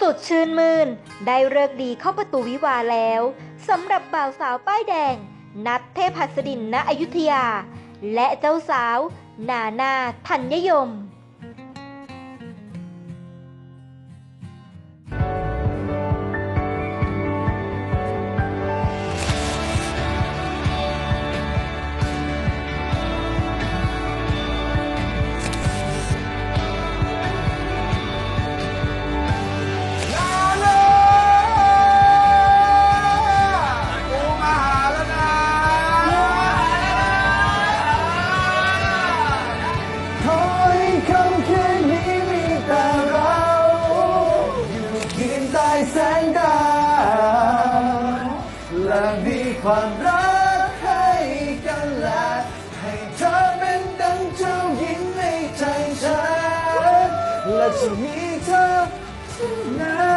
สุดชื่นมื่น ได้เลิกดีเข้าประตูวิวาแล้วสำหรับบ่าวสาวป้ายแดง นัดเทพหัสดินณอยุธยา และเจ้าสาว นานาธัญยม ความรักให้กันและให้เธอเป็นดังเจ้าหญิงในใจฉันและจะมีเธอเท่านั้น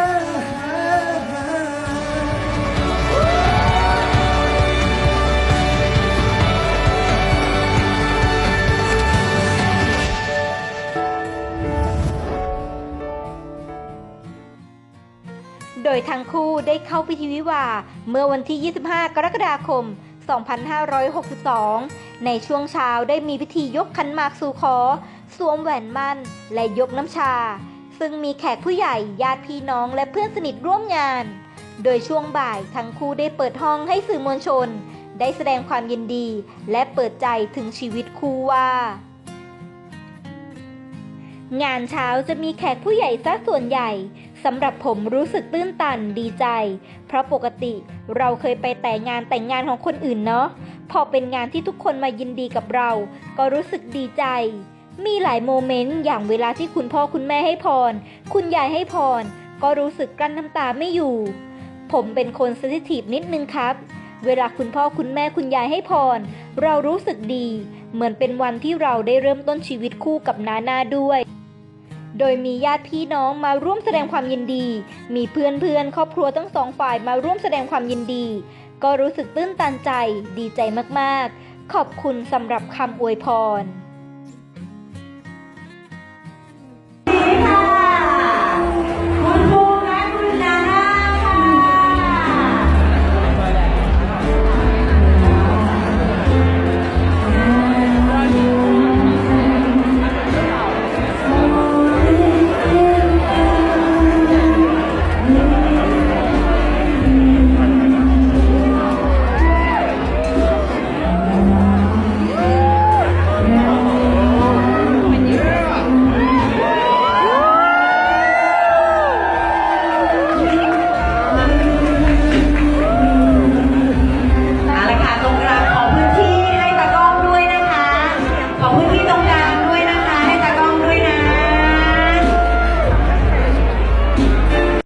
โดยทั้งคู่ได้เข้าพิธีวิวาห์เมื่อวันที่ 25 กรกฎาคม 2562 ในช่วงเช้าได้มีพิธียกขันหมากสู่ขอ สวมแหวนมั่น และยกน้ำชา ซึ่งมีแขกผู้ใหญ่ญาติพี่น้องและเพื่อนสนิทร่วมงาน โดยช่วงบ่ายทั้งคู่ได้เปิดห้องให้สื่อมวลชน ได้แสดงความยินดี และเปิดใจถึงชีวิตคู่ว่างานเช้าจะมีแขกผู้ใหญ่ซะส่วนใหญ่ สำหรับผมรู้สึกตื้นตันดีใจ เพราะปกติเราเคยไปแต่งงานแต่งงานของคนอื่นเนาะ พอเป็นงานที่ทุกคนมายินดีกับเรา ก็รู้สึกดีใจ มีหลายโมเมนต์อย่างเวลาที่คุณพ่อคุณแม่ให้พร คุณยายให้พร ก็รู้สึกกลั้นน้ำตาไม่อยู่ ผมเป็นคนเซนซิทีฟนิดนึงครับ เวลาคุณพ่อคุณแม่คุณยายให้พร เรารู้สึกดี เหมือนเป็นวันที่เราได้เริ่มต้นชีวิตคู่กับนานาด้วย โดยมีญาติพี่น้องมาร่วมแสดงความยินดี มีเพื่อนๆครอบครัวทั้งสองฝ่ายมาร่วมแสดงความยินดี ก็รู้สึกตื้นตันใจ ดีใจมากๆ ขอบคุณสำหรับคำอวยพร